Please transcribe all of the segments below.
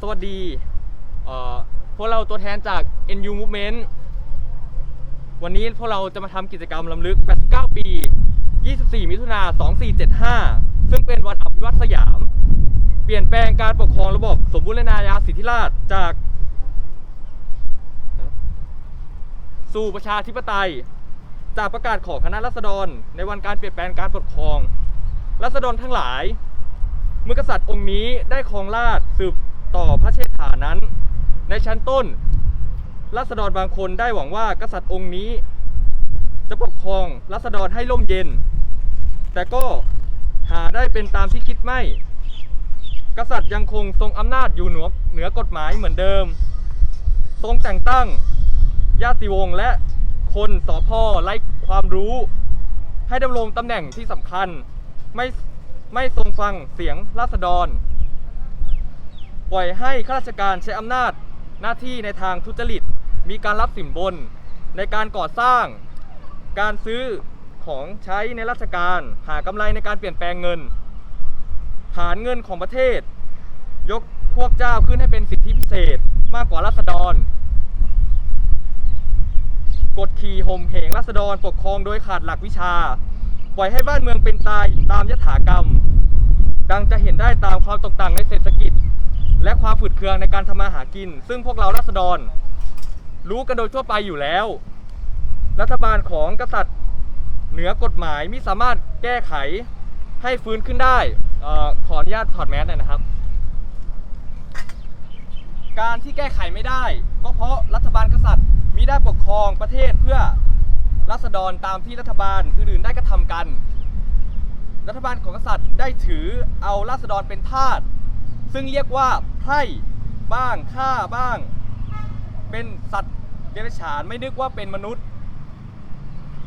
สวัสดีเอ่อพวกเราตัวแทนจาก NU Movement วันนี้พวกเราจะมาทำกิจกรรมลำลึก 89 ปี 24 มิถุนา 2475 ซึ่งเป็นวันอภิวัตสยาม เปลี่ยนแปลงการปกครองระบบสมบูรณาญาสิทธิราชจาก สู่ประชาธิปไตย จากประกาศของคณะรัษฎร ในวันการเปลี่ยนแปลงการปกครองรัษฎรทั้งหลาย เมื่อกษัตริย์องค์นี้ได้ครองราชย์สืบ ต่อพระเชษฐานั้น ในชั้นต้นรัษฎรบางคนได้หวังว่ากษัตริย์องค์นี้ จะปกครองรัษฎรให้ร่มเย็น แต่ก็หาได้เป็นตามที่คิดไม่ กษัตริย์ยังคงทรงอำนาจอยู่เหนือเหนือกฎหมายเหมือนเดิม ทรงแต่งตั้งญาติวงศ์และคนสอพอไร้ความรู้ ให้ดำรงตำแหน่งที่สำคัญไม่ไม่ทรงฟังเสียงราษฎร ปล่อยให้ข้าราชการใช้อำนาจหน้าที่ในทางทุจริต มีการรับสินบน ในการก่อสร้าง การซื้อของใช้ในราชการ หากำไรในการเปลี่ยนแปลงเงินหารเงินของประเทศ ยกพวกเจ้าขึ้นให้เป็นสิทธิพิเศษมากกว่าราษฎร กดขี่ห่มเหงราษฎรปกครองโดยขาดหลักวิชา ปล่อยให้บ้านเมืองเป็นตายตามยถากรรม ดังจะเห็นได้ตามความตกต่ำในเศรษฐกิจ และความฝืดเคืองในการทำมาหากิน ซึ่งพวกเราราษฎร รู้กันโดยทั่วไปอยู่แล้ว รัฐบาลของกษัตริย์เหนือกฎหมายมิสามารถแก้ไขให้ฟื้นขึ้นได้ออขออนุญาตถอดแมสหน่อยนะครับ การที่แก้ไขไม่ได้ ก็เพราะรัฐบาลกษัตริย์มิได้ปกครองประเทศเพื่อรัษฎรตามที่รัฐบาลอื่นๆได้กระทำกัน รัฐบาลของกษัตริย์ได้ถือเอาราษฎรเป็นทาส ซึ่งเรียกว่าไพร่บ้างฆ่าบ้าง เป็นสัตว์เดรัจฉานไม่นึกว่าเป็นมนุษย์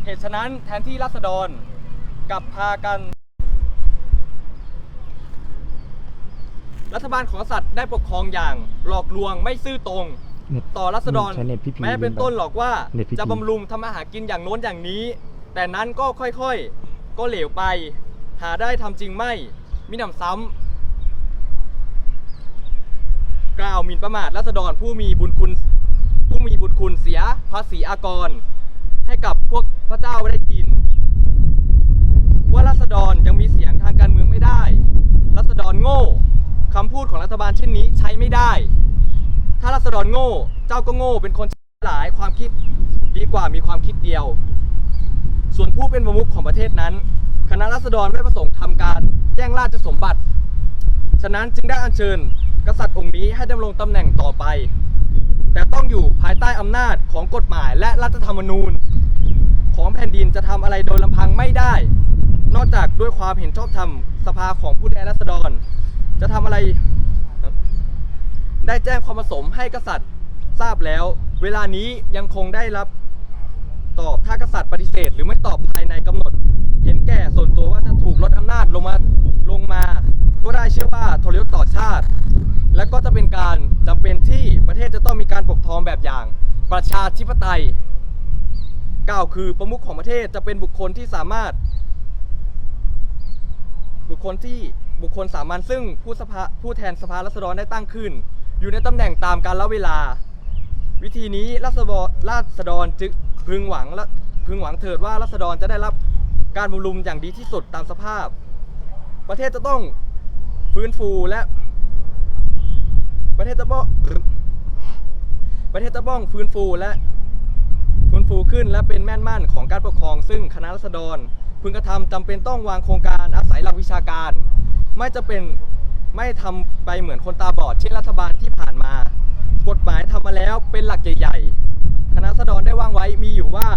เหตุฉะนั้นแทนที่ราษฎรกลับพากัน รัฐบาลของกษัตริย์ได้ปกครองอย่างหลอกลวงไม่ซื่อตรงเน็ตต่อรัษฎรใช้เน็ตพี่พีแม้เป็นต้นหรอกว่าเน็ตพี่พีจะบำรุงทำมาหากินอย่างโน้นอย่างนี้ แต่นั้นก็ค่อยๆ ก็เหลวไป หาได้ทำจริงไม่มิหนำซ้ำ กล่าวหมิ่นประมาทรัษฎรผู้มีบุญคุณผู้มีบุญคุณเสียภาษีอากร ให้กับพวกพระเจ้าไม่ได้กิน ว่ารัษฎรยังมีเสียงทางการเมืองไม่ได้รัษฎรโง่คำพูดของรัฐบาลเช่นนี้ใช้ไม่ได้ ถ้ารัษฎรโง่ เจ้าก็โง่ เป็นคนหลายความคิดดีกว่ามีความคิดเดียว ส่วนผู้เป็นประมุขของประเทศนั้น คณะรัษฎรไม่ประสงค์ทำการแย่งราชสมบัติ ฉะนั้นจึงได้อัญเชิญ กษัตริย์องค์นี้ให้ดำรงตำแหน่งต่อไป แต่ต้องอยู่ภายใต้อำนาจของกฎหมายและรัฐธรรมนูญ ของแผ่นดินจะทำอะไรโดยลำพังไม่ได้ นอกจากด้วยความเห็นชอบธรรมสภาของผู้แทนราษฎร จะทำอะไร ได้แจ้งความประสงค์ให้กษัตริย์ทราบแล้ว เวลานี้ยังคงได้รับตอบถ้ากษัตริย์ปฏิเสธ หรือไม่ตอบภายในกำหนด เห็นแก่ส่วนตัวว่าจะถูกลดอำนาจลงมาลงมา ก็ได้เชื่อว่าทรยศต่อชาติ และก็จะเป็นการจำเป็นที่ประเทศจะต้องมีการปกครองแบบอย่างประชาธิปไตยกล่าวคือประมุขของประเทศจะเป็นบุคคลที่สามารถ บุคคลที่บุคคลสามัญซึ่งผู้สภาผู้แทนสภารัษฎรได้ตั้งขึ้น อยู่ในตำแหน่งตามการลเวลา วิธีนี้รัษฎรราษฎรจึงพึงหวังและพึงหวังเถิดว่ารัษฎรจะได้รับการบำรุงอย่างดีที่สุดตามสภาพ ประเทศจะต้องฟื้นฟูและ ประเทศจะต้องประเทศจะต้องฟื้นฟูและฟื้นฟูขึ้นและเป็นแม่นมั่นของการปกครอง ซึ่งคณะรัษฎรพึงกระทำจำเป็นต้องวางโครงการอาศัยหลักวิชาการ ไม่จะเป็นไม่ทำไปเหมือนคนตาบอดเช่นรัฐบาลที่ผ่านมา กฎหมายทำมาแล้วเป็นหลักใหญ่ๆ คณะรัษฎรได้วางไว้มีอยู่ว่า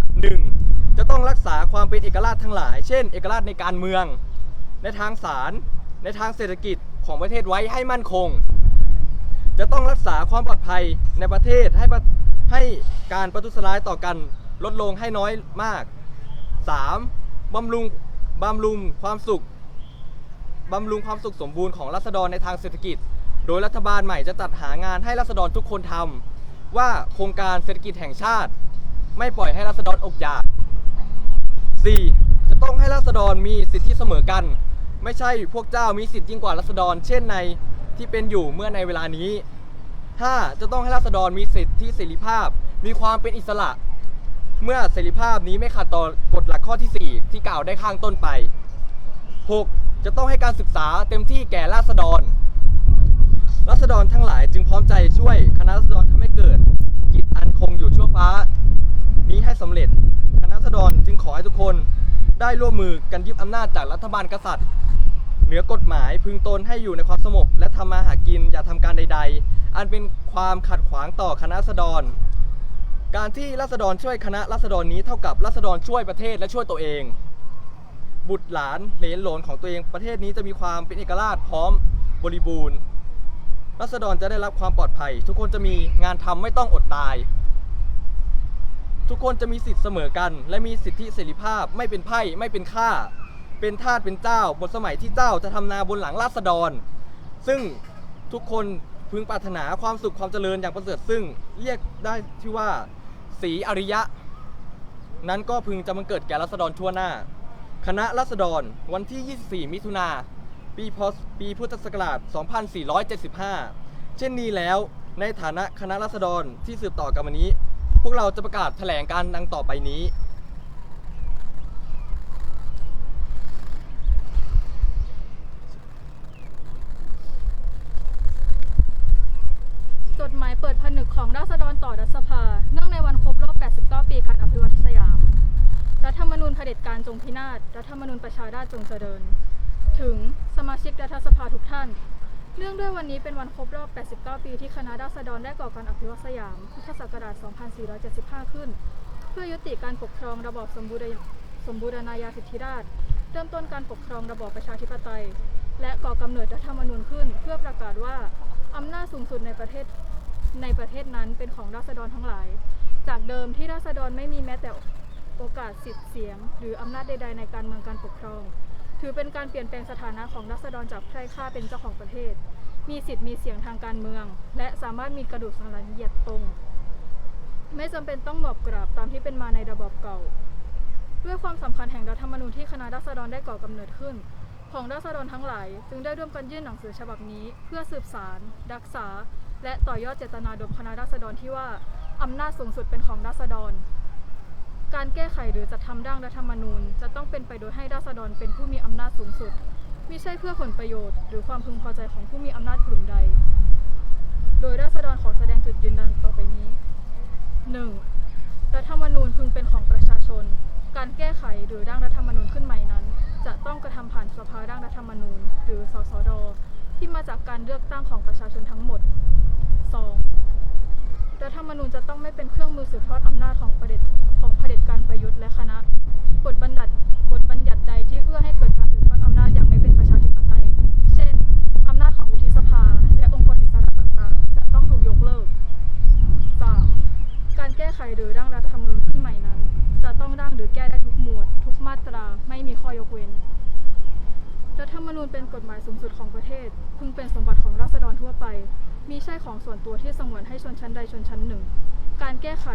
1. จะต้องรักษาความเป็นเอกราชทั้งหลาย เช่น เอกราชในการเมือง ในทางศาลในทางเศรษฐกิจของประเทศไว้ให้มั่นคง จะต้องรักษาความปลอดภัยในประเทศให้ให้การประทุษร้ายต่อกันลดลงให้น้อยมาก 3. บำรุงบำรุงความสุขบำรุงความสุขสมบูรณ์ของรัษฎรในทางเศรษฐกิจ โดยรัฐบาลใหม่จะจัดหางานให้รัษฎรทุกคนทำว่าโครงการเศรษฐกิจแห่งชาติ ไม่ปล่อยให้รัษฎรอดอยาก 4. จะต้องให้รัษฎรมีสิทธิเสมอกัน ไม่ใช่พวกเจ้ามีสิทธิยิ่งกว่ารัษฎร เช่นใน ที่เป็นอยู่เมื่อในเวลานี้ 5. จะต้องให้ราษฎรมีสิทธิเสรีภาพ มีความเป็นอิสระ เมื่อเสรีภาพนี้ไม่ขัดต่อกฎหลักข้อที่ 4 ที่กล่าวได้ข้างต้นไป 6. จะต้องให้การศึกษาเต็มที่แก่ราษฎร ราษฎรทั้งหลายจึงพร้อมใจช่วยคณะราษฎรทำให้เกิด กิจอันคงอยู่ชั่วฟ้า นี้ให้สำเร็จ คณะราษฎรจึงขอให้ทุกคนได้ร่วมมือกันยึดอำนาจจากรัฐบาลกษัตริย์ เหนือกฎหมายพึงตนให้อยู่ในความสงบและทำมาหากินอย่าทำการใด ๆ อันเป็นความขัดขวางต่อคณะราษฎร การที่ราษฎรช่วยคณะราษฎรนี้เท่ากับราษฎรช่วยประเทศและช่วยตัวเอง บุตรหลานเหลนหลนของตัวเองประเทศนี้จะมีความเป็นเอกราชพร้อมบริบูรณ์รัษฎรจะได้รับความปลอดภัย ทุกคนจะมีงานทำไม่ต้องอดตาย ทุกคนจะมีสิทธิ์เสมอกัน และมีสิทธิเสรีภาพไม่เป็นไพ่ไม่เป็นข้า เป็นทาสเป็นเจ้าบนสมัยที่เจ้าจะทำนาบนหลังราษฎร ซึ่งทุกคนพึงปรารถนาความสุขความเจริญอย่างประเสริฐซึ่งเรียกได้ที่ว่าสีอริยะ นั้นก็พึงจะบังเกิดแก่รัษฎรทั่วหน้า คณะรัษฎรวันที่ 24 มิถุนาปีพศปีพุทธศักราช 2475 เช่นนี้แล้วในฐานะคณะรัษฎรที่สืบต่อกันวันนี้ พวกเราจะประกาศแถลงการดังต่อไปนี้ จดหมายเปิดผ นึกของราษฎรต่อรัฐสภา เนื่องในวันครบรอบ 89 ปีการอภิวัตสยาม รัฐธรรมนูญเผด็จการจงพินาศ รัฐธรรมนูญประชาราษฎร์จงเจริญ ถึงสมาชิกรัฐสภาทุกท่าน เนื่องด้วยวันนี้เป็นวันครบรอบ 89 ปีที่คณะราษฎรได้ก่อการอภิวัตสยาม พุทธศักราช 2475 ขึ้น เพื่อยุติการปกครองระบอบสมบูรณสมบูรณาญาสิทธิราชย์เริ่มต้นการปกครองระบอบประชาธิปไตย และก่อกำเนิดรัฐธรรมนูญขึ้น เพื่อประกาศว่าอำนาจสูงสุดในประเทศ ในประเทศนั้นเป็นของราษฎรทั้งหลาย จากเดิมที่ราษฎรไม่มีแม้แต่โอกาสสิทธิ์เสียง หรืออำนาจใด ๆ ในการเมืองการปกครอง ถือเป็นการเปลี่ยนแปลงสถานะของราษฎรจากไพร่ข้าเป็นเจ้าของประเทศ มีสิทธิ์มีเสียงทางการเมือง และสามารถมีกระดูกสันหลังเหยียดตรง ไม่จำเป็นต้องหมอบกราบตามที่เป็นมาในระบอบเก่า ด้วยความสำคัญแห่งรัฐธรรมนูญที่คณะราษฎรได้ก่อกำเนิดขึ้น ของราษฎรทั้งหลาย จึงได้ร่วมกันยื่นหนังสือฉบับนี้ เพื่อสืบสาร รักษา และต่อยอดเจตนารมณ์คณะราษฎรที่ว่า อำนาจสูงสุดเป็นของราษฎร การแก้ไขหรือจัดทำร่างรัฐธรรมนูญ จะต้องเป็นไปโดยให้ราษฎรเป็นผู้มีอำนาจสูงสุดมิใช่เพื่อผลประโยชน์หรือความพึงพอใจของผู้มีอำนาจกลุ่มใด โดยราษฎรขอแสดงจุดยืนดังต่อไปนี้ 1. รัฐธรรมนูญพึงเป็นของประชาชน การแก้ไขหรือร่างรัฐธรรมนูญขึ้นใหม่นั้น จะต้องกระทำผ่านสภาร่างรัฐธรรมนูญ หรือสสด ที่มาจากการเลือกตั้งของประชาชนทั้งหมด 2. รัฐธรรมนูญจะต้องไม่เป็นเครื่องมือสืบทอดอำนาจของประเด็จของเผด็จการประยุทธ์และคณะ บทบัญญัติบทบัญญัติใดที่เอื้อให้เกิดการสืบทอดอำนาจอย่างไม่เป็นประชาธิปไตย เป็นกฎหมายสูงสุดของประเทศ พึงเป็นสมบัติของราษฎรทั่วไป มีใช่ของส่วนตัวที่สงวนให้ชนชั้นใดชนชั้นหนึ่ง การแก้ไข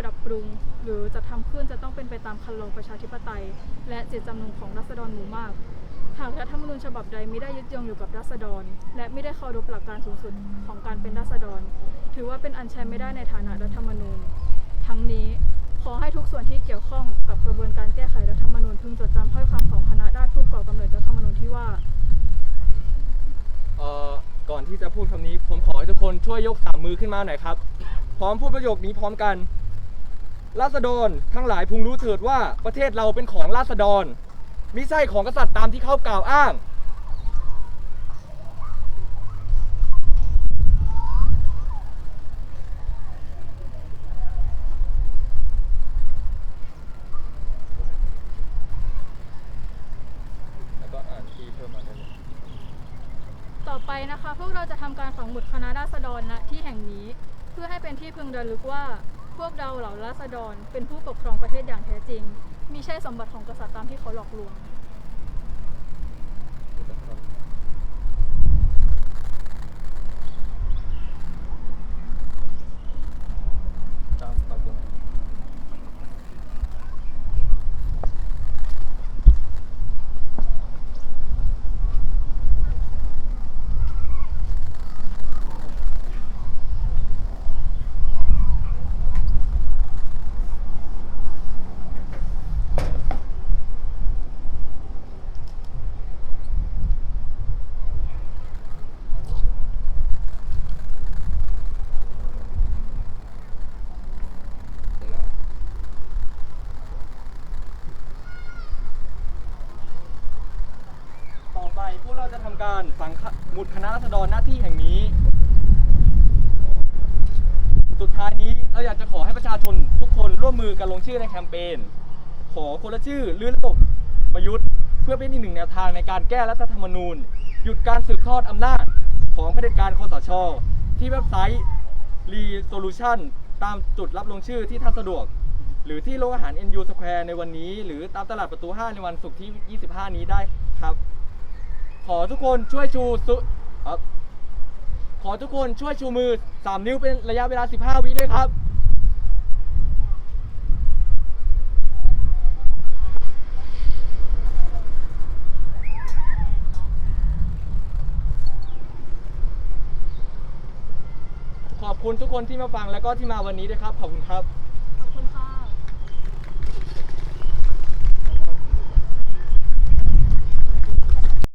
ปรับปรุง หรือจะทำขึ้นจะต้องเป็นไปตามคันลองประชาธิปไตย และเจตจำนงของราษฎรหมู่มากหากรัฐธรรมนูญฉบับใดไม่ได้ยึดโยงอยู่กับราษฎร และไม่ได้เคารพหลักการสูงสุดของการเป็นราษฎร ถือว่าเป็นอันใช้ไม่ได้ในฐานะรัฐธรรมนูญ ทั้งนี้ขอให้ทุกส่วนที่เกี่ยวข้องกับกระบวนการแก้ไขรัฐธรรมนูญพึงจดจำถ้อยคำของคณะราษฎรผู้ก่อกำเนิดรัฐธรรมนูญที่ว่า เอ่อก่อนที่จะ พูดคำนี้ ผมขอให้ทุกคนช่วยยกสามมือขึ้นมาหน่อยครับ พร้อมพูดประโยคนี้พร้อมกัน ราษฎรทั้งหลายพึงรู้เถิดว่าประเทศเราเป็นของราษฎรมิใช่ของกษัตริย์ตามที่เขากล่าวอ้าง แล้วก็อ่านที่เพิ่มมาได้เลย ต่อไปนะคะ พวกเรา จะทำการฝังหมุดคณะราษฎรณที่แห่งนี้ เพื่อให้เป็นที่พึงระลึกว่า พวกเราเหล่าราษฎรเป็นผู้ปกครองประเทศอย่างแท้จริงมิใช่สมบัติของกษัตริย์ตามที่เขาหลอกลวง ตามตามตรงไหน จะทำ การฝังหมุดคณะรัษฎรหน้าที่แห่งนี้ สุดท้ายนี้เราอยากจะขอให้ประชาชนทุกคนร่วมมือกันลงชื่อในแคมเปญขอคนละชื่อหรือระบบประยุทธ์ เพื่อเป็นอีกหนึ่งแนวทางในการแก้รัฐธรรมนูญ หยุดการสืบทอดอำนาจของเผด็จการคอสช ที่เว็บไซต์ resolution ตามจุดรับลงชื่อที่ท่านสะดวก หรือที่โรงอาหาร NU Square ในวันนี้ หรือตามตลาดประตู 5 ในวันศุกร์ที่ 25 นี้ได้ครับ ขอทุกคนช่วยชูสุครับขอทุกคนช่วยชูมือ 3 นิ้วเป็นระยะเวลา 15 วิด้วยครับขอบคุณทุกคนที่มาฟังแล้วก็ที่มาวันนี้ด้วยครับ ขอบคุณครับ